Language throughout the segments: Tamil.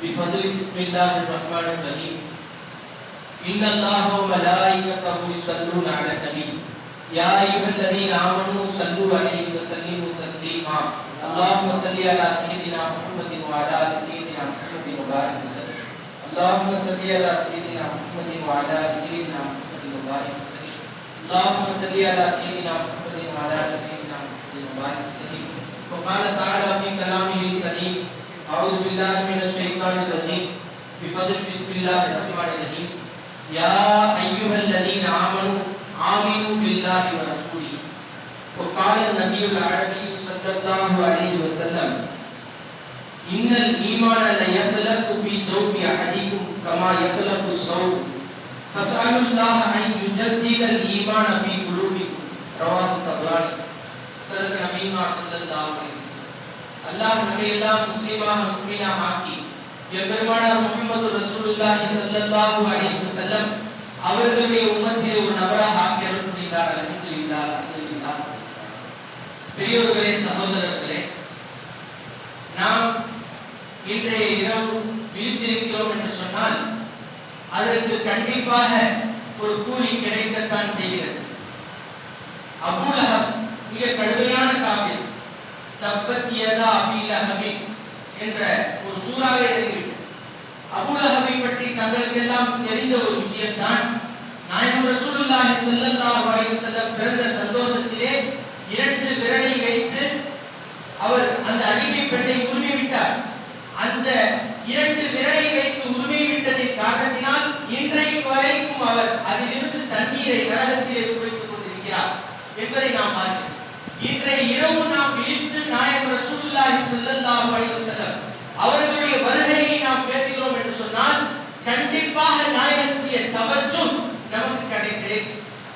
بفضل بسم الله الرحمن الرحيم. ان الله وملائكته يصلون على النبي. يا یا الذين الذین آمنوا صلوا عليه وسلموا تسليما. اللهم صل على سيدنا محمد وعلى علی سيدنا محمد مبارک وسلم. اللهم صل على سيدنا محمد وعلى علی سيدنا محمد مبارک وسلم. اللهم صل على سيدنا محمد وعلى علی سيدنا محمد مبارک وسلم. وقال تعالى في كلامه الكريم أعوذ بالله من الشيطان الرجيم. بفضل بسم الله الرحمن الرحيم. يا أيها الذين آمنوا آمنوا بالله ورسوله. وقال النبي العربي صلى الله عليه وسلم إن الإيمان ليخلق في جوف أحدكم كما يخلق الثوب فاسألوا الله أن يجدد الإيمان في قلوبكم. رواه الطبراني. صدق نبينا صلى الله عليه وسلم. அல்லாஹ் நம்மையெல்லாம் முஸ்லீமாக முக்மீனாக ஆக்கி எம்பெருமானார் முகமது ரசூலுல்லாஹி ஸல்லல்லாஹு அலைஹி வஸல்லம் அவர்களுடைய உம்மத்திலே ஒரு நபராக ஆக்கி அருள் புரிந்தார் அல்ஹம்துலில்லாஹ் அல்ஹம்துலில்லாஹ். பெரியோர்களே சகோதரர்களே நாம் இன்றைய இரவு விழித்திருக்கிறோம் என்று சொன்னால் அதற்கு கண்டிப்பாக ஒரு கூலி கிடைக்கத்தான் செய்கிறது. அபூலஹப் மிக கடுமையான காப்பில் தப்பத் யதா அபி என்ற ஒரு சூறாவே இறங்கிவிட்டது ஹபி பற்றி தங்களுக்கெல்லாம் தெரிந்த ஒரு விஷயம்தான் நாயகம் ரசூலுல்லாஹி ஸல்லல்லாஹு அலைஹி வஸல்லம் பிறந்த சந்தோஷத்திலே இரண்டு விரலை வைத்து அவர் அந்த அடிமை பெண்ணை உரிமை விட்டார் அந்த இரண்டு விரலை வைத்து உரிமை விட்டதின் காரணத்தினால் இன்றைக்கு வரைக்கும் அவர் அதிலிருந்து தண்ணீரை நரகத்திலே சுவைத்துக் கொண்டிருக்கிறார் என்பதை நாம் பார்க்கிறோம். இன்றைய இரவு நாம் விழித்து நாயகம் ரசூலுல்லாஹி ஸல்லல்லாஹு அலைஹி வஸல்லம் அவர்களுடைய வருகையை நாம் பேசுகிறோம் என்று சொன்னால் கண்டிப்பாக நாயகத்துடைய தவஜும் நமக்கு கிடைக்கிறது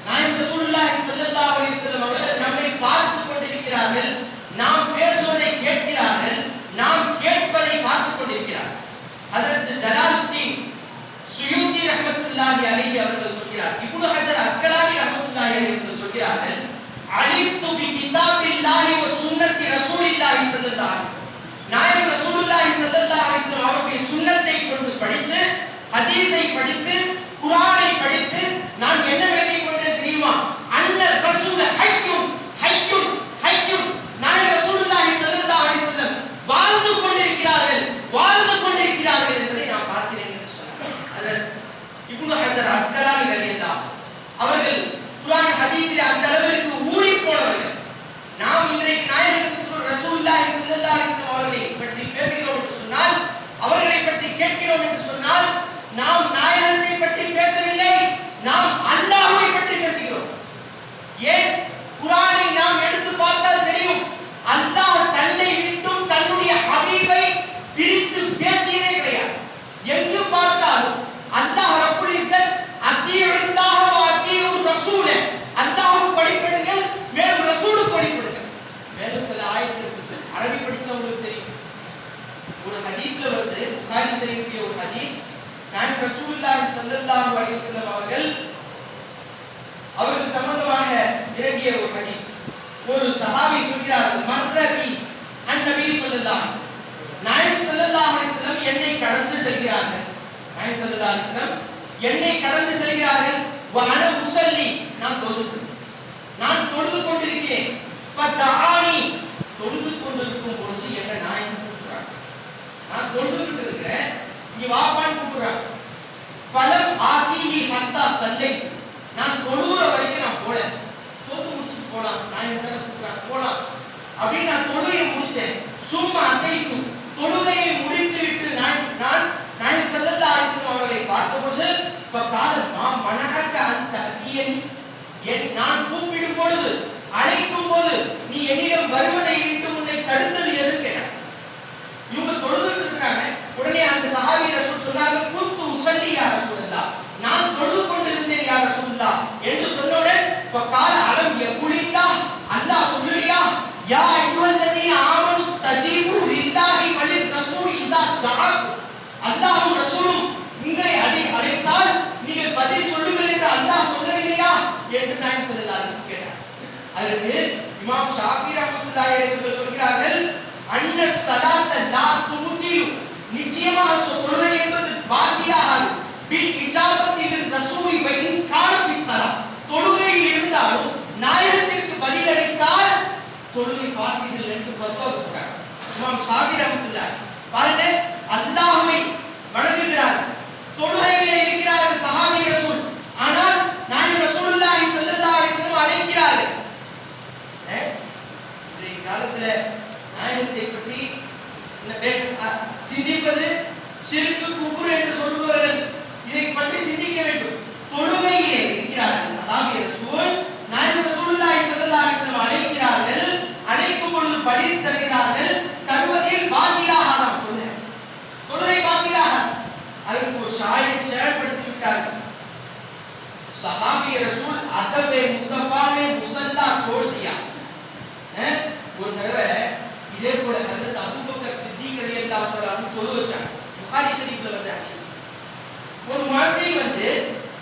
நாயகம் ரசூலுல்லாஹி ஸல்லல்லாஹு அலைஹி வஸல்லம் அவர்கள் நம்மை பார்த்து கொண்டிருக்கிறார்கள் நாம் பேசுவதை கேட்கிறார்கள் நாம் கேட்பதை பார்த்து கொண்டிருக்கிறார்கள். அதற்கு ஜலாலுத்தீன் சுயூத்தி ரஹ்மத்துல்லாஹி அலைஹி அவர்கள் சொல்கிறார் இப்னு ஹஜர் அஸ்கலானி ரஹ்மத்துல்லாஹி அலைஹி அவர்கள் சொல்கிறார்கள் அழித்து பி கிதாபில்லாஹி வ சுன்னத்தி ரசூலில்லாஹி ஸல்லல்லாஹு அலைஹி வஸல்லம். நாயகம் ரசூலுல்லாஹி ஸல்லல்லாஹு அலைஹி வஸல்லம் அவருடைய சுன்னத்தை கொண்டு படித்து ஹதீஸை படித்து குர்ஆனை படித்து நான் என்ன விளங்கிக் கொண்டேன் தெரியுமா அன்ன ரசூல ஹய்யுன் ஹய்யுன் ஹய்யுன் நாயகம் ரசூலுல்லாஹி ஸல்லல்லாஹு அலைஹி வஸல்லம் வாழ்ந்து கொண்டிருக்கிறார்கள் வாழ்ந்து கொண்டிருக்கிறார்கள் என்பதை நான் பார்க்கிறேன் என்று சொன்னார் ஹஜரத் இப்னு ஹஜர் அஸ்கலானி ரலியல்லாஹு அவர்கள் குர்ஆன் ஹதீஸில் அந்த அளவிற்கு ஊறி போனவர்கள் நாம் இன்றைக்கு நாயகம் ரசூலுல்லாஹி அவர்களை பற்றி பேசுகிறோம் என்று சொன்னால் அவர்களை பற்றி கேட்கிறோம் என்று சொன்னால் நாம் நாயகத்தை பற்றி பேசவில்லை நாம் அல்லாஹ்வை பற்றி பேசுகிறோம். ஏன்? குர்ஆனை நாம் எடுத்து பார்த்தால் தெரியும் அல்லாஹ் தன்னை விட்டும் தன்னுடைய ஹபீபை பிரித்து பேசியதே கிடையாது எங்கு பார்த்தாலும் அல்லாஹ் ரப்புல் இஸ்ஸத் அத்தியுல்லாஹ் வ அத்தியுர் ரசூல அல்லாஹ்வுக்கு வழிபடுங்கள் மேலும் ரசூலுக்கு வழிபடுங்கள் மேலும் சில ஆயத்திற்கு அரபி படிச்சவங்களுக்கு தெரியும் ஒரு ஹதீஸ்ல வருது புகாரி ஷரீஃபிய ஒரு ஹதீஸ் நான் ரசூலுல்லாஹி ஸல்லல்லாஹு அலைஹி வஸல்லம் அவர்கள் அவருக்கு சம்பந்தமாக இறங்கிய ஒரு ஹதீஸ். ஒரு சஹாபி சொல்கிறார்கள் மர்ரபி அந்நபி ஸல்லல்லாஹு நாயகம் ஸல்லல்லாஹு அலைஹி வஸல்லம் என்னை கடந்து செல்கிறார்கள். நாயகம் ஸல்லல்லாஹு அலைஹி வஸல்லம் என்னை கடந்து செல்கிறார்கள். வ அன உஸல்லி. நான் தொழுது நான் தொழுது கொண்டிருக்கிறேன். ஃபதஆனி தொழுது கொண்டிருக்கும் பொழுது என்ன நாயகம் கூப்பிடுறாங்க? நான் தொழுதுகிட்டு இருக்கிறேன் நீ வாப்பான்னு கூப்பிடுறாங்க. பலம் ஆதிஹி ஹத்தா சல்லை நான் தொழுகிற வரைக்கும் நான் போல. தோத்து முடிச்சுட்டு போலாம். நான் என்ன கூப்பிடுறேன் போலாம். அப்படின்னு நான் தொழு முடிச்சேன் சும்மா அதைத்து தொழுகையை முடித்து விட்டு நான் நான் நான் செல்லல்லா ஆலிஸ்லம் அவர்களை பார்த்த பொழுது இப்ப காலம் மா மனகக்க அந்த அதியனி என் நான் கூப்பிடும் பொழுது அழைக்கும் போது நீ என்னிடம் வருவதை விட்டு உன்னை தடுத்தது எது கேட்டான் இவங்க தொழுதுட்டு இருக்காங்க உடனே அந்த சஹாபி ரசூல் சொன்னாங்க குத்து உசல்லி யா ரசூலுல்லாஹ் நான் தொழுது கொண்டிருந்தேன் யா ரசூலுல்லாஹ் என்று சொன்னவுடன் கால அலம் யகுலில்லா அல்லாஹ் சொல்லலையா யா அய்யுஹல்லதீன ஆமனு தஜீபு லில்லாஹி வலிர் ரசூல் இதா தஆக்கு அல்லாஹ்வும் ரசூலும் உங்களை அடி அழைத்தால் நீங்கள் பதில் சொல்லுங்கள் என்று அல்லாஹ் சொல்லவில்லையா என்று நான் சொல்லலாம் கேட்டார் அதற்கு இமாம் ஷாஃபி ரஹ்மத்துல்லாஹி அலைஹி லா துபதிலு நிச்சயமாக சொ- தொழுகை என்பது பாத்தியாகாது பி இஜாபத்தில் ரசூலி வைன் காலத்தி தொழுகையில் இருந்தாலும் நாயகத்திற்கு பதிலளித்தால் தொழுகை பாசிதில் என்று பத்துவா கொடுக்கிறார் இமாம் ஷாபி ரஹமத்துல்லா பாருங்க அல்லாஹுவை வணங்குகிறார். தொழுகையிலே இருக்கிறார்கள் சஹாபி ரசூல். ஆனால் நான் ரசூலுல்லாஹி ஸல்லல்லாஹு அலைஹி வஸல்லம் அழைக்கிறார்கள். அஹ், இன்றைய காலத்துல நாயகத்தை பற்றி சிந்திப்பது சிறுக்கு குபுர் என்று சொல்பவர்கள் இதை பற்றி சிந்திக்க வேண்டும். தொழுகையிலே இருக்கிறார்கள். அதாவது சூழ் நான் சூழ்நாய் செல்லலாக செல்லும் அழைக்கிறார்கள். அழைக்கும் பொழுது படி தருகிறார்கள். தருவதில் பாத்தியாக நாம் தொழுகை. தொழுகை பாத்தியாக அதற்கு ஒரு ஷாயை ஷேர்படுத்தி விட்டார்கள். சஹாபி ரசூல் அதபே முஸ்தபாவே முசல்லா சோடியா ஒரு தடவை இதே போல ஹதரத் சித்திக் ரலியல்லாஹு தொழு வச்சாங்க. புகாரி ஷரீஃப்ல வருது ஹதீஸ். ஒரு முஅஸ்ஸி வந்து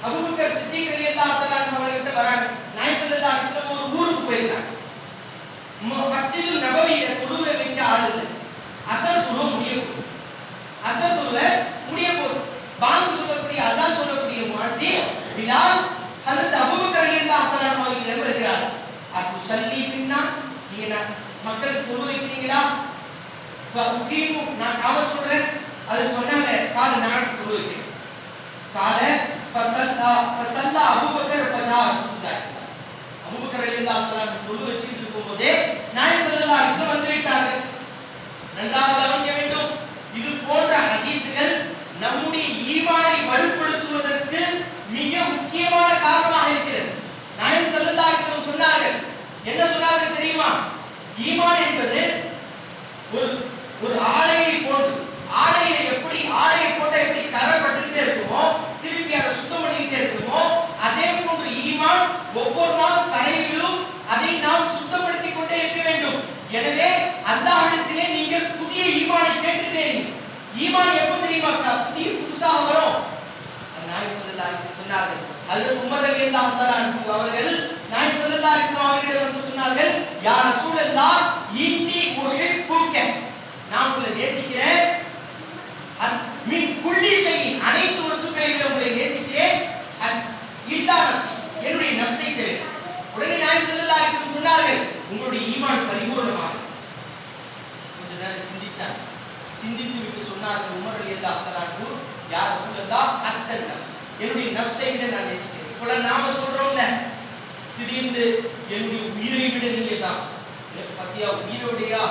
அபூபக்கர் சித்திக் ரலியல்லாஹு தஆலா அவர்கிட்ட வராங்க. நாயகம் ஸல்லல்லாஹு ஒரு ஊருக்கு போயிருந்தாங்க மஸ்ஜிது நபவியில தொழுவை வைக்க ஆள் இல்லை. அசர் தொழு முடிய போகுது. அசர் தொழுகை முடிய போகுது. பாங்கு சொல்லக்கூடிய அதான் சொல்லக்கூடிய மாசி பிலால் ஹஜரத் அபூபக்கர் ரலியல்லாஹு தஆலா அன்ஹு அவர்களிடம் வருகிறார் அத்து சல்லி பின்னா நீங்க மக்களுக்கு தொழு வைக்கிறீங்களா? வ நான் காவல் சொல்றேன். அது சொன்னாங்க கால நான் குருவுக்கு கால ஃபசல்லா ஃபசல்லா அபூபக்கர் ஃபஜா ரசூலுல்லாஹி அபூபக்கர் ரலியல்லாஹு தஆலா அன்ஹு வச்சிட்டு இருக்கும்போதே நாயகம் ஸல்லல்லாஹு அலைஹி வஸல்லம் வந்து விட்டார்கள். ரெண்டாவது கவனிக்க வேண்டும். இது போன்ற ஹதீசுகள் நம்முடைய ஈமானை வலுப்படுத்துவதற்கு மிக முக்கியமான காரணமாக இருக்கிறது. நாயகம் ஸல்லல்லாஹு அலைஹி வஸல்லம் சொன்னார்கள். என்ன சொன்னார்கள் தெரியுமா? ஈமான் என்பது ஒரு ஒரு ஆடையை போட்டு ஆடையில எப்படி ஆடையை போட்ட எப்படி கரை பட்டுக்கிட்டே இருக்குமோ திருப்பி அதை சுத்தம் பண்ணிக்கிட்டே இருக்குமோ அதே போன்று ஈமான் ஒவ்வொரு நாள் கரை அதை நாம் சுத்தப்படுத்தி கொண்டே இருக்க வேண்டும். எனவே அல்லாஹ்விடத்திலே நீங்கள் புதிய ஈமானை கேட்டுட்டே இருங்க. ஈமான் எப்போ தெரியுமா அக்கா? புதிய புதுசாக வரும். அது நாயகம் ஸல்லல்லாஹு அலைஹி வஸல்லம் சொன்னார்கள். ஹஜ்ரத் உமர் ரலியல்லாஹு தஆலா அவர்கள் நாயகம் ஸல்லல்லாஹு அலைஹி வஸல்லம் அவர்களிடம் வந்து சொன்னார்கள் யா ரசூலல்லாஹ் இன்னி உஹிப்புக. நான் உங்களை நேசிக்கிறேன். மின் குள்ளி செய்யும் அனைத்து வஸ்துக்களை விட உங்களை நேசிக்கிறேன். அத்- இல்லா என்னுடைய நஃப்ஸை தவிர உடனே நான் செல்லலாக சொன்னார்கள் உங்களுடைய ஈமான் பரிபூர்ணமாக கொஞ்ச நேரம் சிந்திச்சார் சிந்தித்து விட்டு சொன்னார்கள் உமர் ரலியல்லாஹு தஆலா அன்ஹு யா ரசூலல்லாஹ் அத்தல் நஃப்ஸ். என்னுடைய நஃப்ஸை விட நான் நேசிக்கிறேன். இப்போ நாம சொல்றோம்ல திடீர்னு என்னுடைய உயிரை விட நீங்க தான் பத்தியா உயிரோடையா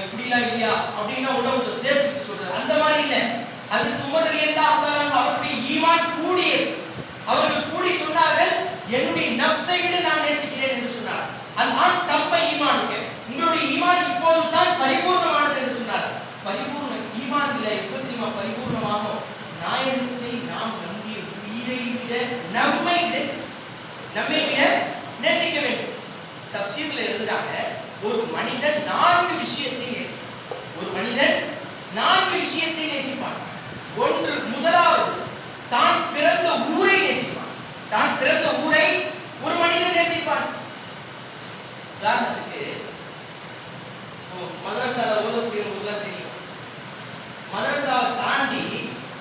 இப்படிலாம் இல்லையா? அப்படின்னா உடம்பு சேர்த்து சொல்றது. அந்த மாதிரி இல்லை. அது உமர் ரலியல்லாஹு அவருடைய ஈமான் கூடிய அவர்கள் கூடி சொன்னார்கள் என்னுடைய நப்சை விட நான் நேசிக்கிறேன் என்று சொன்னார் அதான் தப்ப ஈமானுக்கு உங்களுடைய ஈமான் இப்போதுதான் பரிபூர்ணமானது என்று சொன்னார் பரிபூர்ண ஈமான் இல்லை எப்ப தெரியுமா? பரிபூர்ணமாகும். நாயகத்தை நாம் நம்பிய உயிரை விட நம்மை விட நம்மை விட நேசிக்க வேண்டும். தப்சீர்ல எழுதுறாங்க ஒரு மனிதன் நான்கு விஷயத்தை நேசிப்பான். ஒரு மனிதன் நான்கு விஷயத்தை நேசிப்பான். ஒன்று முதலாவது தான் பிறந்த ஊரை நேசிப்பான். தான் பிறந்த ஊரை ஒரு மனிதன் நேசிப்பான். உதாரணத்துக்கு மதரசால ஓதக்கூடியவங்களுக்குலாம் தெரியும். மதரசாவை தாண்டி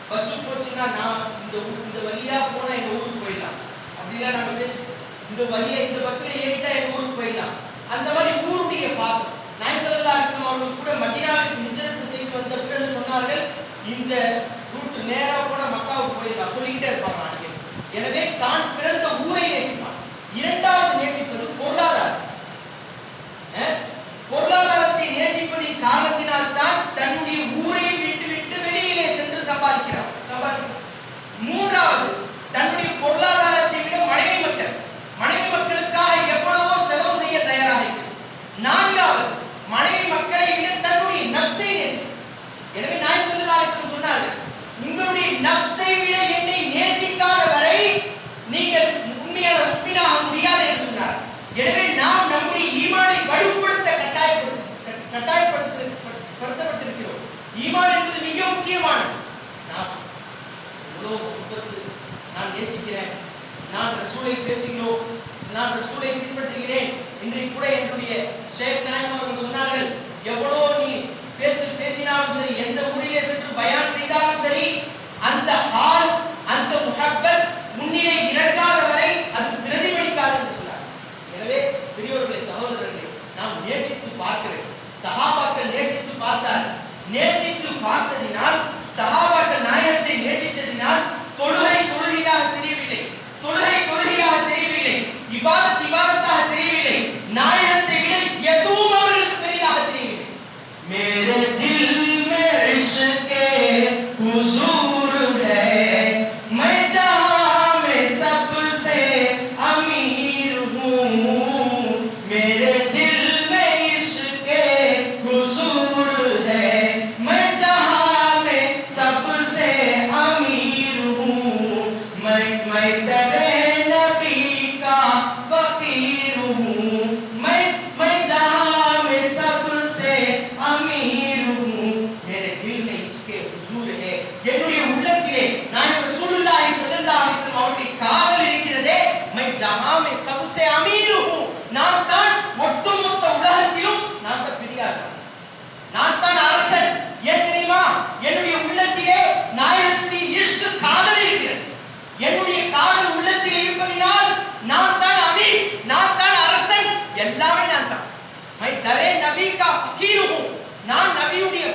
பஸ் போச்சுன்னா நான் இந்த இந்த வழியா போனா எங்க ஊருக்கு போயிடலாம். அப்படிலாம் நாங்க பேசுவோம். இந்த வழியா இந்த பஸ்ல ஏறிட்டா எங்க ஊருக்கு போயிடலாம். அந்த மாதிரி ஊருடைய பாசம் நாயக்கல்லா அலிஸ்லாம் அவர்கள் கூட மதினாவுக்கு நிஜரத்து செய்து வந்த பிறகு சொன்னார்கள் இந்த ரூட் நேரா போன மக்காவுக்கு போயிடலாம் சொல்லிக்கிட்டே இருப்பாங்க அன்னைக்கு எனவே தான் பிறந்த ஊரை நேசிப்பான். இரண்டாவது நேசிப்பது பொருளாதாரம் அஹ், பொருளாதாரத்தை நேசிப்பதின் காரணத்தினால் தான் தன்னுடைய ஊரை விட்டு விட்டு வெளியிலே சென்று சம்பாதிக்கிறார் சம்பாதிக்கிறார் மூன்றாவது தன்னுடைய பொருளாதாரத்தை விட மனைவி மக்கள் மனைவி மக்களுக்காக எவ்வளவோ செலவு செய்ய தயாராக இருக்கிறார் நான்காவது மனைவி மக்களை விட தன்னுடைய நப்சை நேசிக்கிறார் எனவே நாயகம் ஸல்லல்லாஹு அலைஹி வஸல்லம் சொன்னார்கள் உங்களுடைய நப்சை விட என்னை நேசிக்காத வரை நீங்கள் உண்மையான முக்மீனாக முடியாது என்று சொன்னார் எனவே நாம் நம்முடைய ஈமானை வலுப்படுத்த கட்டாயப்படுத்த கட்டாயப்படுத்த படுத்தப்பட்டிருக்கிறோம் ஈமான் என்பது மிக முக்கியமானது நாம் இவ்வளோ முகத்து நான் நேசிக்கிறேன் நான் ரசூலை பேசுகிறோம். நான் ரசூலை பின்பற்றுகிறேன். இன்றைக்கு கூட என்னுடைய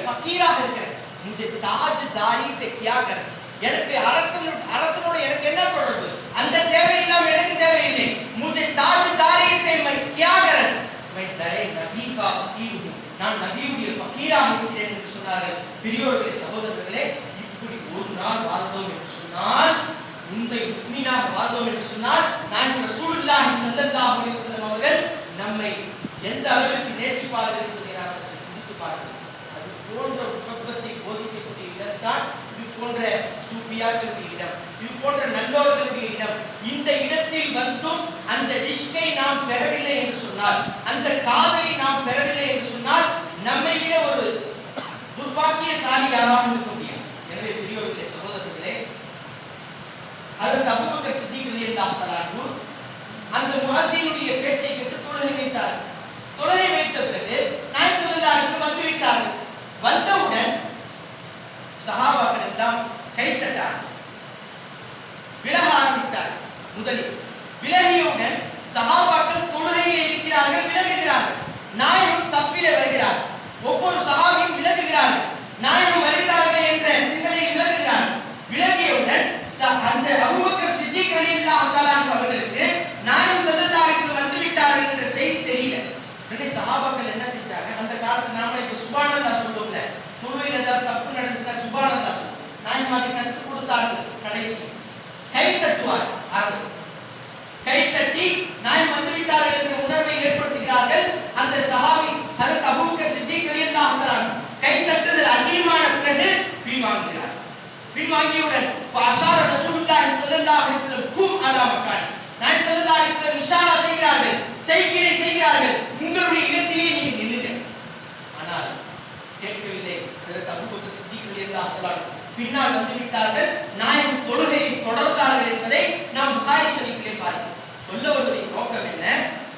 ஃபக்கீராக இருக்கிறேன். முझे தாஜ் தாரி से எனக்கு அரசனோட அரசனோட எனக்கு என்ன தொடர்பு? அந்த தேவையெல்லாம் எனக்கு தேவையில்லை. मुझे தாஜ் தாரி से मैं क्या कर मैं தரே நபி நான் நபியுடைய ஃபக்கீராக இருக்கிறேன் என்று சொன்னார்கள். பெரியோர்களே சகோதரர்களே இப்படி ஒரு நாள் வாழ்ந்தோம் என்று சொன்னால் உண்மை உண்மையாக வாழ்ந்தோம் என்று சொன்னால் நான் இந்த ஸல்லல்லாஹு அலைஹி வஸல்லம் அவர்கள் நம்மை எந்த அளவிற்கு நேசிப்பார்கள் என்பதை நாம் சிந்தித்து பார்க்கிறோம் போன்ற முகப்பத்தை போதிக்கக்கூடிய இடம்தான் இது போன்ற சூஃபியாக்களுடைய இடம். இது போன்ற நல்லோர்களுடைய இடம். இந்த இடத்தில் வந்தும் அந்த டிஷ்கை நாம் பெறவில்லை என்று சொன்னால் அந்த காதலை நாம் பெறவில்லை என்று சொன்னால் நம்மை விட ஒரு துர்பாக்கியசாலி யாராக இருக்க முடியும் எனவே பெரியோர்களே சகோதரர்களே அதற்கு அபூபக்கர் சித்திக் ரலியல்லாஹு அந்த முஅஸ்ஸினுடைய பேச்சை கேட்டு தொழுகை வைத்தார் தொழுகை வைத்த பிறகு நாயகம் வந்துவிட்டார்கள். வந்தவுடன் சஹாபாக்கள் எல்லாம் கைத்தட்டார் விலக ஆரம்பித்தார் முதலில் விலகியவுடன் சகாபாக்கள் தொழுகையில் இருக்கிறார்கள் விலகுகிறார்கள். நாயகம் சப்பிலே வருகிறார். ஒவ்வொரு சகாபியும் விலகுகிறார்கள். நாயகம் வருகிறார்கள் என்ற சிந்தனையில் விலகுகிறார்கள். விலகியவுடன் ச- அந்த அபூபக்கர் சித்திக் அலி அல்லாஹ் அவர்களுக்கு நாயகம் ஸல்லல்லாஹு அலைஹி வந்து விட்டார்கள் என்ற செய்தி தெரியல. உடனே சஹாபாக்கள் என்ன செஞ்சாங்க அந்த காலத்துல நாம இப்ப சுபானல்லா சொல்லுவோம் நடந்துச்சுன்னா சுபானல்லாஹ் கற்றுக் கொடுத்தார்கள் கடைசி. கை தட்டுவார் அவர்கள் கை தட்டி நாய் வந்துவிட்டார்கள் என்ற உணர்வை ஏற்படுத்துகிறார்கள். அந்த சஹாபி அதற்கு அபூக்க சித்திக் ரலியல்லாஹு தஆலா கை தட்டுதல் அதிகமான பிறகு பின்வாங்குகிறார் பின்வாங்கியவுடன் அசார ரசூலுல்லாஹி ஸல்லல்லாஹு அலைஹி வஸல்லம் கும் அலா மக்கானி. நாய் ஸல்லல்லாஹு அலைஹி வஸல்லம் இஷாரா செய்கிறார்கள் செய்கிறே செய்கிறார்கள் உங்களுடைய இடத்திலே நீங்கள் நில்லுங்கள் ஆனால் கேட்கவில்லை அதற்கு அபூபக்கர் சித்திக் ரலியல்லாஹு தஆலா அன்ஹு பின்னால் வந்து விட்டார்கள் நாயகம் தொழுகையை தொடர்ந்தார்கள் என்பதை நாம் புகாரி ஷரீஃபிலே பார்க்கிறோம். சொல்ல வருவதின் நோக்கம் என்ன?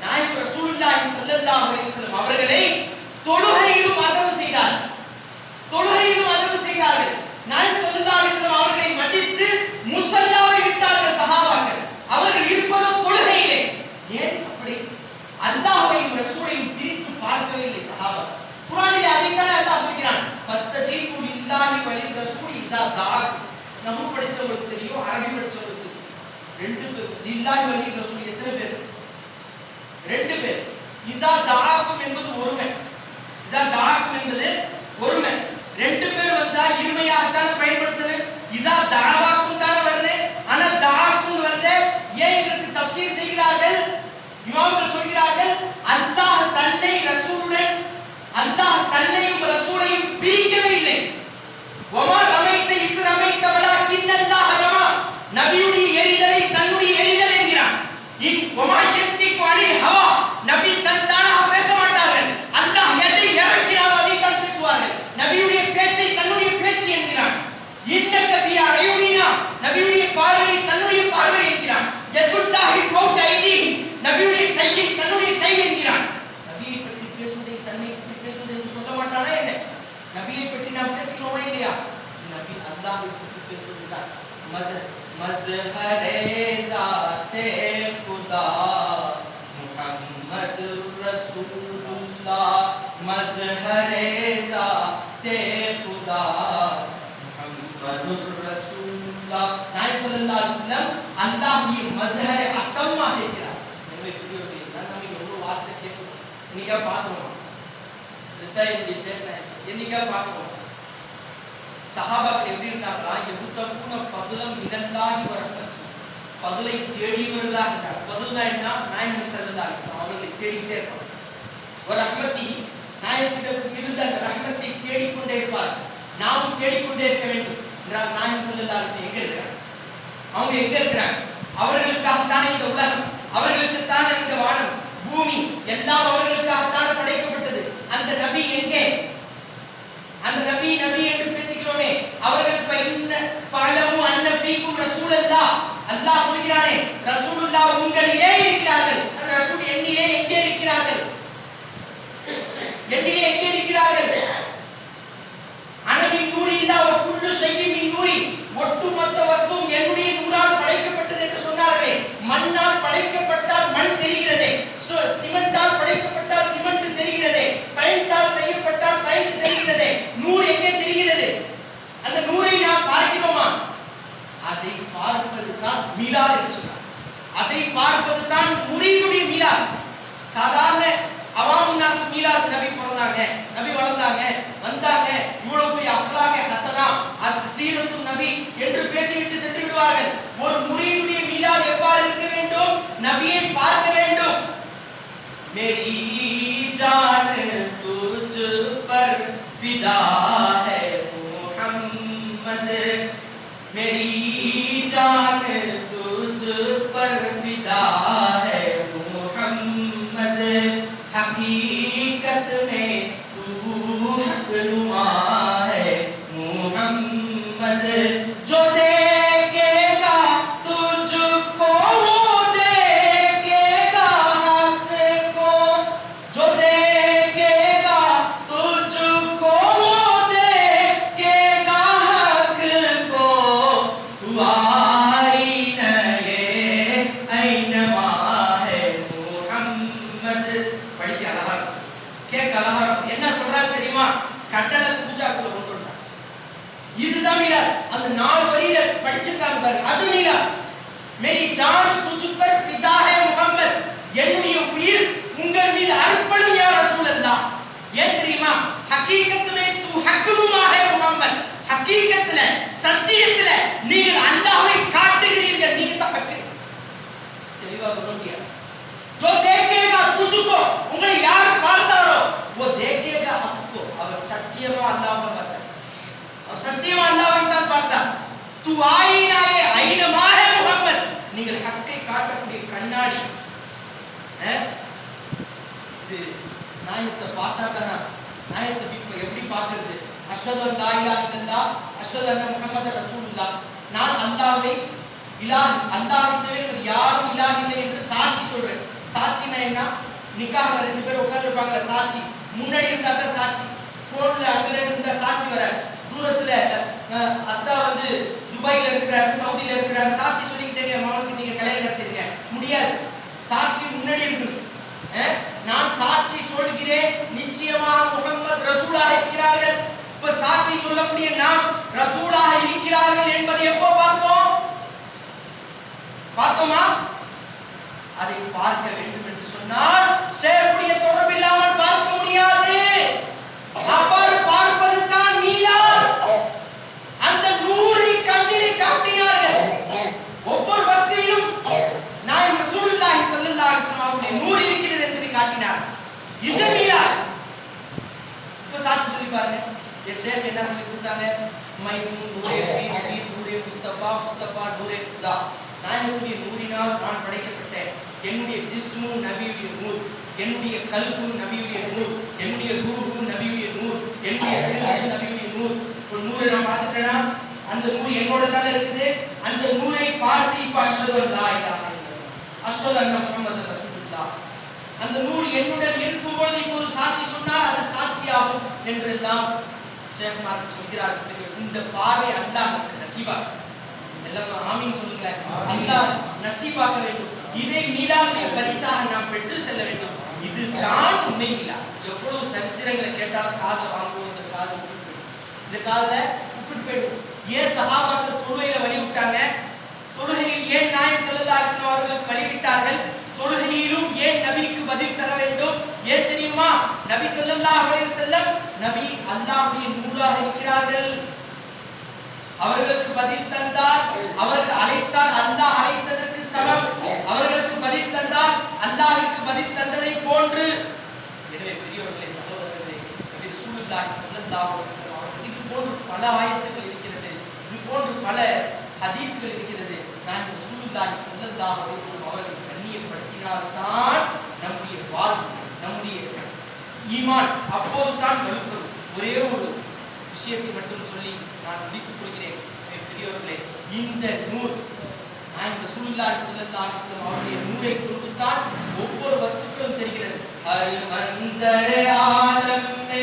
நாயகம் ரசூலுல்லாஹி ஸல்லல்லாஹு அலைஹி வஸல்லம் அவர்களை தொழுகையிலும் அதவு செய்தார். தொழுகையிலும் அதவு செய்தார்கள். நாயகம் ஸல்லல்லாஹு அலைஹி வஸல்லம் அவர்களை மதித்து முஸல்லாவை விட்டார்கள் சஹாபாக்கள். அவர்கள் இருப்பதோ தொழுகையிலே. ஏன் அப்படி? அல்லாஹ்வையும் ரசூலையும் பிரித்து பார்க்கவே இல்லை சஹாபா குர்ஆனிலே அதைத்தான் அல்லாஹ் சொல்கிறான். ஃபஸ்தஜீபு லில்லாஹி வலிர் ரசூல் இதா தாக் நம்ம படிச்சவங்களுக்கு தெரியும் அரபி படிச்சவங்களுக்கு தெரியும். ரெண்டு பேர் லில்லாஹி வலி ரசூல் எத்தனை பேர்? ரெண்டு பேர். இதா தாக்கும் என்பது ஒருமை இதா தாக்கும் என்பது ஒருமை ரெண்டு பேர் வந்தா இருமையாகத்தான் பயன்படுத்தணும் இதா தாவாக்கும் தானே வருது ஆனா தாக்கும் வருது ஏன் இதற்கு தப்சீர் செய்கிறார்கள் இமாம்கள் சொல்கிறார்கள் அல்லாஹ் தன்னை ரசூலுடன் அல்லாஹ் தன்னையும் ரசூலையும் பிரிக்கவே இல்லை ஒமா ரமைத்த இஸ் ரமைத்த வலாக்கின் அல்லாஹ் ரமா நபியுடைய எரிதலை தன்னுடைய எரிதல் என்கிறான் இன் ஒமா யத்திக்கு அனில் ஹவா நபி தன் தானாக பேச மாட்டார்கள் அல்லாஹ் எதை இறக்கினாரோ அதை தான் பேசுவார்கள் நபியுடைய பேச்சை அல்லாஹ்வை பற்றி பேசுவதுதான் மஸ் மஸ்ஹரே ஸாத்தே குதா முஹம்மது ரசூலுல்லாஹ் மஸ்ஹரே ஸாத்தே குதா முஹம்மதுர் ரசூலுல்லாஹ் நாயகம் ஸல்லல்லாஹு அலைஹி வஸல்லம் அல்லாஹ்வுடைய மஸ்ஹரை அத்தமாக இருக்கிறார் எனவே பெரியவர்களே நான் நம்ம எவ்வளவு வார்த்தை கேட்கிறோம் இன்னைக்கா பார்க்கிறோம் இதுதான் என்னுடைய ஸ்டேட்மெண்ட் என்னைக்கா பார்க்கிறோம் சஹாபாக்கள் எப்படி இருந்தாங்களா எபுத்தகுன ஃபதுலம் மினல்லாஹி வ ரஹ்மத்தி ஃபதுலை தேடியவர்களாக இருந்தார் ஃபதுல்னா என்ன? நாயகம் ஸல்லல்லாஹு அலைஹி அவர்களை தேடிக்கிட்டே இருப்பார் ஒரு அகமத்தி நாயகத்திடம் இருந்த அந்த ரஹ்மத்தை தேடிக்கொண்டே இருப்பார். நாமும் தேடிக்கொண்டே இருக்க வேண்டும். என்றால் நாயகம் ஸல்லல்லாஹு அலைஹி எங்க இருக்கிறாங்க அவங்க எங்க இருக்கிறாங்க? அவர்களுக்காகத்தானே இந்த உலகம் அவர்களுக்குத்தானே இந்த வானம் பூமி எல்லாம் அவர்களுக்காகத்தானே படைக்கப்பட்டது அந்த நபி எங்கே அந்த நபி நபி என்று பேசுகிறோமே அவர்கள் பைன்ன பழமும் அன்ன பீக்கும் ரசூலல்லா அல்லாஹ் சொல்கிறானே ரசூலுல்லா உங்களிலே இருக்கிறார்கள் அந்த ரசூல் என்னிலே எங்கே இருக்கிறார்கள் என்னிலே எங்கே இருக்கிறார்கள் அனமின் நூறி இல்லா ஒரு குள்ளு செய்யும் மின் நூறி ஒட்டுமொத்த வஸ்துவும் என்னுடைய நூறால் படைக்கப்பட்டது என்று சொன்னார்களே மண்ணால் படைக்கப்பட்டால் மண் தெரிகிறதே சு- சிமெண்டால் படைக்கப்பட்டால் சிமெண்ட் தெரிகிறதே பெயிண்டால் செய்யப்பட்டால் பெயிண்ட் தெரிகிறதே நூறு எங்கே தெரிகிறது அந்த நூறை நாம் பார்க்கிறோமா அதை பார்ப்பது தான் மிலாத் என்று சொன்னார். அதை பார்ப்பது தான் முரீதுடைய மிலாத். சாதாரண அவாமுன்னாஸ் மீலாத் நபி பிறந்தாங்க. हकीकत में तू हकनुमा है இது நாயத்தை பார்த்தா தானே நாயத்தை இப்போ எப்படி பார்க்கறது? அஸ்வதன் அன் இருந்தா அஸ்வதன் முகமது அஷ்ஹது அன்ன நான் அந்தாவை இலா அல்லாஹ்வை தவிர யாரும் இலா இல்லை என்று சாட்சி சொல்றேன். சாட்சினா என்ன? நிக்காக ரெண்டு பேர் உட்கார்ந்திருப்பாங்க சாட்சி. முன்னாடி இருந்தா தான் சாட்சி. போன்ல அங்கே இருந்தா சாட்சி வர தூரத்துல அஹ், அத்தா வந்து துபாயில இருக்கிறாரு சவுதியில இருக்கிறாரு சாட்சி சொல்லிக்கிட்டே மகனுக்கு நீங்க கல்யாணம் நடத்திருங்க முடியாது. சாட்சி முன்னாடி இருக்கணும் நான் சாட்சி சொல்கிறேன். நிச்சயமாக முகமது ரசூலாக இருக்கிறார்கள். இப்ப சாட்சி சொல்லக்கூடிய நாம் ரசூலாக இருக்கிறார்கள் என்பதை எப்போ பார்த்தோம்? பார்த்தோமா? அதை பார்க்க வேண்டும் என்று சொன்னால் ஷேஃபுடைய தொடர்பு இல்லாமல் பார்க்க முடியாது அவர் பார்ப்பது தான் மீலாத் அந்த நூறை கண்ணிலே காட்டினார்கள் ஒவ்வொரு வஸ்துவிலும் நான் ரசூலுல்லாஹி ஸல்லல்லாஹு அலைஹி வஸல்லம் அவருடைய நூறு இருக்கிறது என்பதை காட்டினார் இது மீலாத் இப்ப சாட்சி சொல்லி பாருங்க என் ஷேக் என்ன சொல்லி கொடுத்தாங்க மைமூன் நூரே பீர் நூரே முஸ்தபா முஸ்தபா நூரே குதா நாயகத்துடைய நூறினால் நான் படைக்கப்பட்டேன் என்னுடைய ஜிஸ்மு நபியுடைய நூல் என்னுடைய கல்பு நபியுடைய நூல் என்னுடைய ரூபு நபியுடைய நூல் என்னுடைய சிறு நபியுடைய நூல் ஒரு நூரை நான் பார்த்துட்டேனா அந்த நூல் என்னோட தானே இருக்குது அந்த நூலை பார்த்து இப்ப அஷ்ஹது அன் லா இலாஹா இல்லல்லாஹ் அஷ்ஹது அந்த நூல் என்னுடன் இருக்கும் பொழுது இப்போது சாட்சி சொன்னால் அது சாட்சியாகும் என்றெல்லாம் ஷேக்மார் சொல்கிறார்கள் இந்த பார்வை அல்லாஹ் நசீபா எல்லாம் ஆமீன் சொல்லுங்களேன். அல்லாஹ் நசீபாக்க வேண்டும். இதை மீளாமை பரிசாக நாம் பெற்று செல்ல வேண்டும். இது தான் உண்மை மீளா. எவ்வளவு சரித்திரங்களை கேட்டாலும் காதை வாங்குவோம். இந்த காது. இந்த காதுல விட்டுட்டு போயிடும். ஏன் சகாபாக்கள் தொழுகையில வழி விட்டாங்க? தொழுகையில் ஏன் நாயம் வஸல்லம் அவர்களுக்கு வழிவிட்டார்கள் தொழுகையிலும் ஏன் நபிக்கு பதில் தர வேண்டும்? ஏன் தெரியுமா? நபி ஸல்லல்லாஹு அலைஹி வஸல்லம் நபி அல்லாஹ்வுடைய நூலாக இருக்கிறார்கள். அவர்களுக்கு பதில் தந்தார். அவர்கள் அழைத்தால் அல்லாஹ் அழைத்ததற்கு சமம். அவர்களுக்கு பதில் தந்தால் அல்லாஹ்விற்கு பதில் தந்ததை போன்று. எனவே பெரியவர்களே சகோதரர்களே நபி ரசூலுல்லாஹி ஸல்லல்லாஹு அலைஹி வஸல்லம் அவர்கள் இது போன்று பல ஆயத்துகள் இருக்கிறது. இது போன்று பல ஹதீஸ்கள் இருக்கிறது. நான் ரசூலுல்லாஹி ஸல்லல்லாஹு அலைஹி வஸல்லம் அவர்கள் கண்ணியப்படுத்தினால்தான் நம்முடைய வாழ்வு நம்முடைய ஈமான் அப்போதுதான் வலுப்பெறும் ஒரே ஒரு விஷயத்தை மட்டும் சொல்லி நான் முடித்துக் கொள்கிறேன். என் பெரியவர்களே இந்த நூல் நான் ரசூலுல்லாஹி ஸல்லல்லாஹு அலைஹி வஸல்லம் அவருடைய நூலை கொண்டு ஒவ்வொரு வஸ்துக்களும் தெரிகிறது. ஹர் மன்சர் ஆலம் மே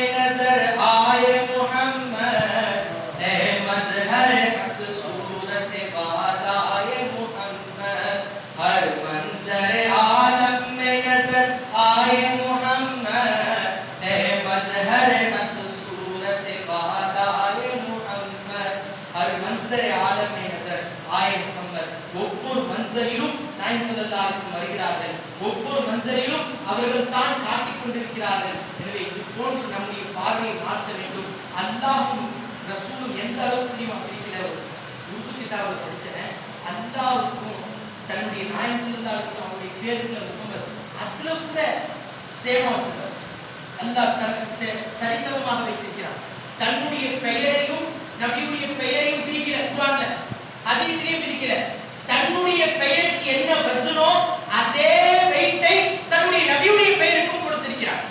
ஆய முஹம்மத் ஏ மዝஹர் ஹக் சூரத் வாதாய முஹம்மத் ஹர் மன்சர் ஆலம் மே நஸர் ஆய முஹம்மத் ஏ மዝஹர் ஹக் சூரத் வாதாய முஹம்மத் ஹர் மன்சர் ஆலம் மே நஸர் ஆய முஹம்மத் ஒவ்வொரு மன்சரிலும் நாயகம் ஸல்லல்லாஹு அலைஹி வஸல்லம் வருகிறார்கள் ஒவ்வொரு மன்சரிலும் அவர்கள் தான் காட்டிக் கொண்டிருக்கிறார்கள். எனவே இது போன்று நம்முடைய பார்வையை மாற்ற வேண்டும். அல்லாஹும் ரசூலும் எந்த அளவுக்கு தெரியுமா பிரிக்கிற உருது கிதாபில் படித்தேன் அல்லாவுக்கும் தன்னுடைய நாயகம் ஸல்லல்லாஹு அவருடைய பேருக்கு முகமது. அதுல கூட சேமா வச்சிருக்கார். அல்லாஹ் தனக்கு சரிசமமாக வைத்திருக்கிறார் தன்னுடைய பெயரையும் நபியுடைய பெயரையும் பிரிக்கிற குர்ஆன்ல. ஹதீஸ்லயும் பிரிக்கிற தன்னுடைய பெயருக்கு என்ன வசனோ அதே வெயிட்டை நபியுடைய பெயருக்கும் கொடுத்திருக்கிறார்.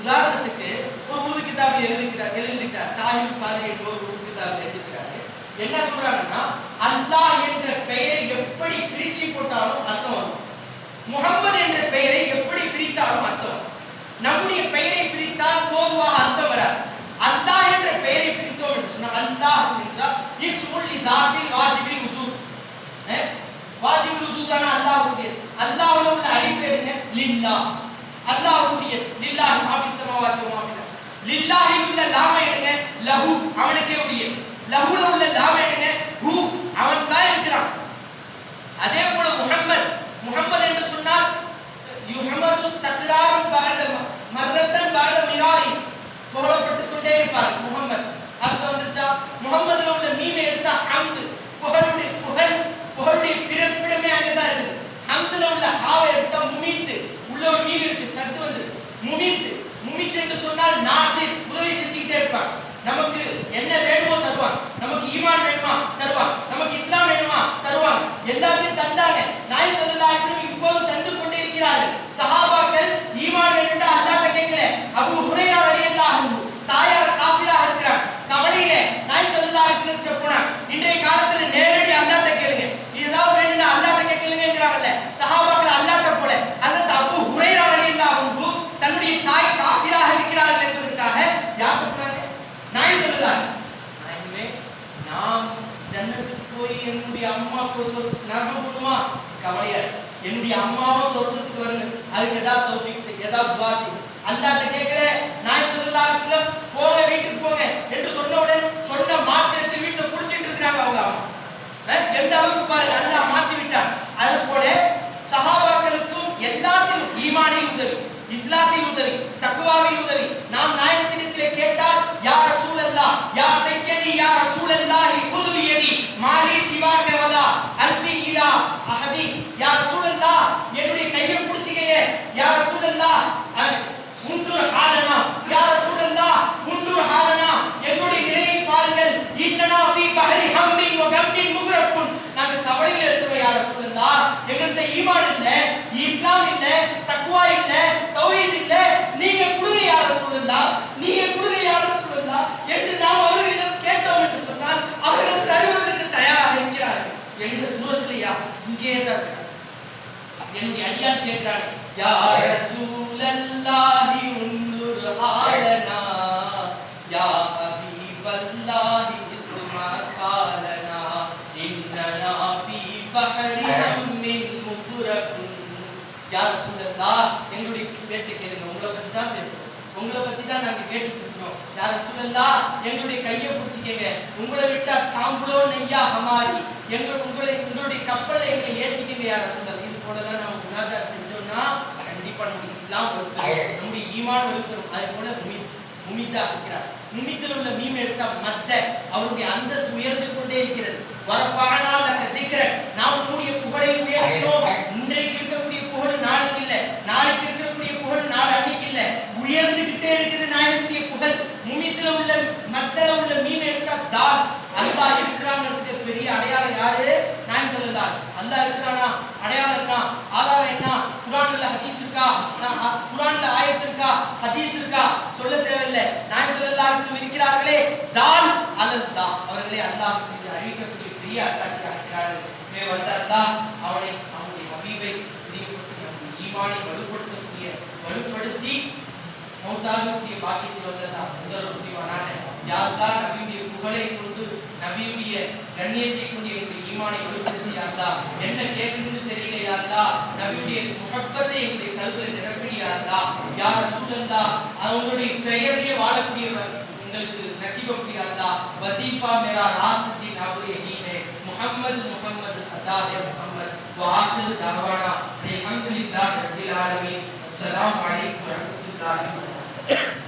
உதாரணத்துக்கு ஒரு உருது கிதாபில் எழுதிக்கிறார் எழுதியிருக்கிறார் தாயும் பாதிரி என்ற ஒரு உருது கிதாபில் எழுதியிருக்கிறாரு. என்ன சொல்றாங்கன்னா அல்லாஹ் என்ற பெயரை எப்படி பிரிச்சு போட்டாலும் அர்த்தம் வரும். முகமது என்ற பெயரை எப்படி பிரித்தாலும் அர்த்தம் வரும். நம்முடைய பெயரை பிரித்தால் தோதுவாக அர்த்தம் வராது. அல்லாஹ் என்ற பெயரை பிரித்தோம் என்று சொன்னால் அல்லாஹ் என்றால் இஸ்முல் லிசாத்தில் லில்லா அல்லாஹ்வுடையது லில்லாஹி மாஃபி ஸமாவாத்தி வ மாஃபில். அர்த். லில்லாஹி உள்ள லாம எடுங்க லஹு அவனுக்கே உரிய. லஹுல உள்ள லாம எடுங்க ஹு அவன் தான் இருக்கிறான். அதே போல முஹம்மத் முஹம்மத் என்று சொன்னால் யுஹம்மது தக்ராரம் பாரத மர்ரத்தன் பாரத மிராரி. புகழப்பட்டுக் கொண்டே இருப்பார் முஹம்மத். அர்த்தம் வந்துச்சா முஹம்மதுல உள்ள மீமை எடுத்தா ஹம்து புகழுடைய புகழ் புகழுடைய பிறப்பிடமே அங்கதான் இருக்குது ஹம்துல உள்ள ஹாவை எடுத்தா முமீத்து மீன் இருக்கு சத்து வந்து முமித்து முமித்து என்று சொன்னால் நாசை உதவி செஞ்சுக்கிட்டே இருப்பான் நமக்கு என்ன வேணுமோ தருவான் நமக்கு ஈமான் வேணுமா? தருவான் நமக்கு இஸ்லாம் வேணுமா? தருவான் எல்லாத்தையும் தந்தாங்க. நாய் சொல்லலாம் இப்போதும் தந்து கொண்டே இருக்கிறார்கள் சஹாபாக்கள் ஈமான் வேணும்டா அல்லாஹ்ட்ட கேட்கல அபூ ஹுரைரா ரலியல்லாஹு அன்ஹு தாயார் காபிராக இருக்கிறார் கவலையில நாய் சொல்லலாசனத்துக்கு போனான் இன்றைய காலத்துல நேரடி அல்லாஹ்ட்ட கேளுங்க இதெல்லாம் வேணும்டா அல்லாஹ்ட்ட கேட்கலங்கிறாங்கல்ல சஹாபாக்கள் அல்லாஹ்ட்ட போல அல்லது அபூ ஹுரைரா ரலியல்லாஹு அன்ஹு தன்னுடைய தாய் காபிராக இருக்கிறார்கள் என்பதற்காக யார்கிட்ட போனாங்க நாய் சொல்லலாம் நாயகமே நாம் ஜன்னத்துக்கு போய் என்னுடைய அம்மா சொல் என்னுடைய அம்மாவும் சொர்க்கத்துக்கு வருங்க. அதுக்கு ஏதாவது தௌபிக் செய் ஏதாவது துவா செய். அல்லாட்ட கேட்கல நான் சொல்லலாம் சிலர் போங்க வீட்டுக்கு போங்க என்று சொன்னவுடன் சொன்ன மாத்திரத்தை வீட்டுல புடிச்சிட்டு இருக்கிறாங்க அவங்க அம்மா. எந்த அளவுக்கு பாருங்க அல்லா மாத்தி விட்டான். அது போல சஹாபாக்களுக்கும் எல்லாத்திலும் ஈமானில் உதவி இஸ்லாத்தில் உதவி தக்குவாவில் உதவி. நாம் நாயகத்தின் கேட்டால் யா ரசூலல்லாஹ் யா சையதி யா ரசூலல்லாஹி குதுபி யதி மாலி சிவாக வலா அல்பி இலா அஹதி யா ரசூலல்லாஹ் என்னுடைய கையை பிடிச்சிக்கங்க யா ரசூலல்லாஹ் அஹ், உண்டுர் ஹாலனா யா ரசூலல்லாஹ் உண்டுர் ஹாலனா என்னுடைய நிலையை பாருங்கள் இன்னனா ஃபீ பஹரி ஹம்மின் வ கம்மின் முக்ரகுன் நாங்க கவலையில இருக்கிறோம் யா ரசூலல்லாஹ் எங்கள்ட்ட ஈமான் இல்ல இஸ்லாம் இல்ல தக்வா இல்ல தௌஹீத் இல்ல நீங்க கொடுங்க யா ரசூலல்லாஹ் நீங்க கொடுங்க யா ரசூலல்லாஹ் என்று நாம் அவர்களிடம் கேட்டோம் என்று சொன்னால் அவர்கள் தருவதற்கு தயாராக இருக்கிறார்கள் எங்க தூரத்திலையா இங்கே தான் இருக்கிறார்கள். என்னுடைய அடியான் கேட்கிறான் யா ரசூலல்லாஹி உன்னுர் ஹாலனா யா ஹபீப யார் சூழல்லா எங்களுடைய பேச்சை கேளுங்க. உங்களை பத்தி தான் பேசுறோம். உங்களை பத்தி தான் நாங்க கேட்டுட்டு இருக்கிறோம் யார் சூழல்லா எங்களுடைய கையை பிடிச்சிக்கங்க உங்களை விட்டா தாம்புலோ நெய்யா ஹமாரி. எங்கள் உங்களை உங்களுடைய கப்பலை எங்களை ஏத்திக்கங்க யார் சூழல் இது போலலாம் நம்ம முனாஜா செஞ்சோம்னா கண்டிப்பா நம்ம இஸ்லாம் வலுப்பெறும் நம்முடைய ஈமான் வலுப்பெறும் அதே போல முமித் முமித்தா இருக்கிறார். முமித்தில் உள்ள மீம் எடுத்தா மத்த அவருடைய அந்தஸ்து உயர்ந்து கொண்டே இருக்கிறது. வரப்பானா லக்க சிக்கிர நாம் கூடிய புகழை உயர்த்தினோம் இன்றைக்கு இருக்கக்கூடிய புகழ் நாளைக்கு இல்ல. நாளைக்கு இருக்கக்கூடிய புகழ் நாளை அன்னைக்கு இல்ல. உயர்ந்துகிட்டே இருக்குது நாயகத்துடைய புகழ். முமித்துல உள்ள மத்தல உள்ள மீன் எடுத்தா தால் அல்லாஹ் இருக்கிறாங்கிறதுக்கு பெரிய அடையாளம் யாரு? நான் சொல்லலாம் அல்லா இருக்கிறானா அடையாளம் என்ன? ஆதாரம் என்ன? குரான்ல ஹதீஸ் இருக்கா? நான் ஹ- குரான்ல ஆயத் இருக்கா? ஹதீஸ் இருக்கா? சொல்ல தேவையில்லை. நான் சொல்லலாம் இருக்கிறார்களே தால் அல்லது தான் அவர்களே அல்லாஹ் மீது அறிவிக்கக்கூடிய பெரிய அத்தாட்சியாக இருக்கிறார்கள் மே வந்த அவனை அவனுடைய அபிவை பிரியப்படுத்தி நம்முடைய ஈமானை வலுப்படுத்தக்கூடிய வலுப்படுத்தி மௌத்தாகக்கூடிய பாக்கியத்தில் வந்ததா முதல் புரிவானாக யாரெல்லாம் நபியுடைய புகழை கொண்டு நபியுடைய கண்ணியத்தை கொண்டு என்னுடைய ஈமானை வலுப்படுத்தி யார்தா என்ன கேட்கணும்னு தெரியல யார்தா நபியுடைய முகப்பத்தை என்னுடைய கல்வியில் நிரப்பிடியார்தா யார் சூழந்தா அவங்களுடைய பெயரையே வாழக்கூடியவர் உங்களுக்கு நசீபப்படி யாருலா வசீஃபா மேரா ராத் தி நாபுரிய ஹீனே முஹம்மது முஹம்மது சதாதே முஹம்மது وآخر دعوانا الحمد لله رب العالمين السلام عليكم ورحمة الله وبركاته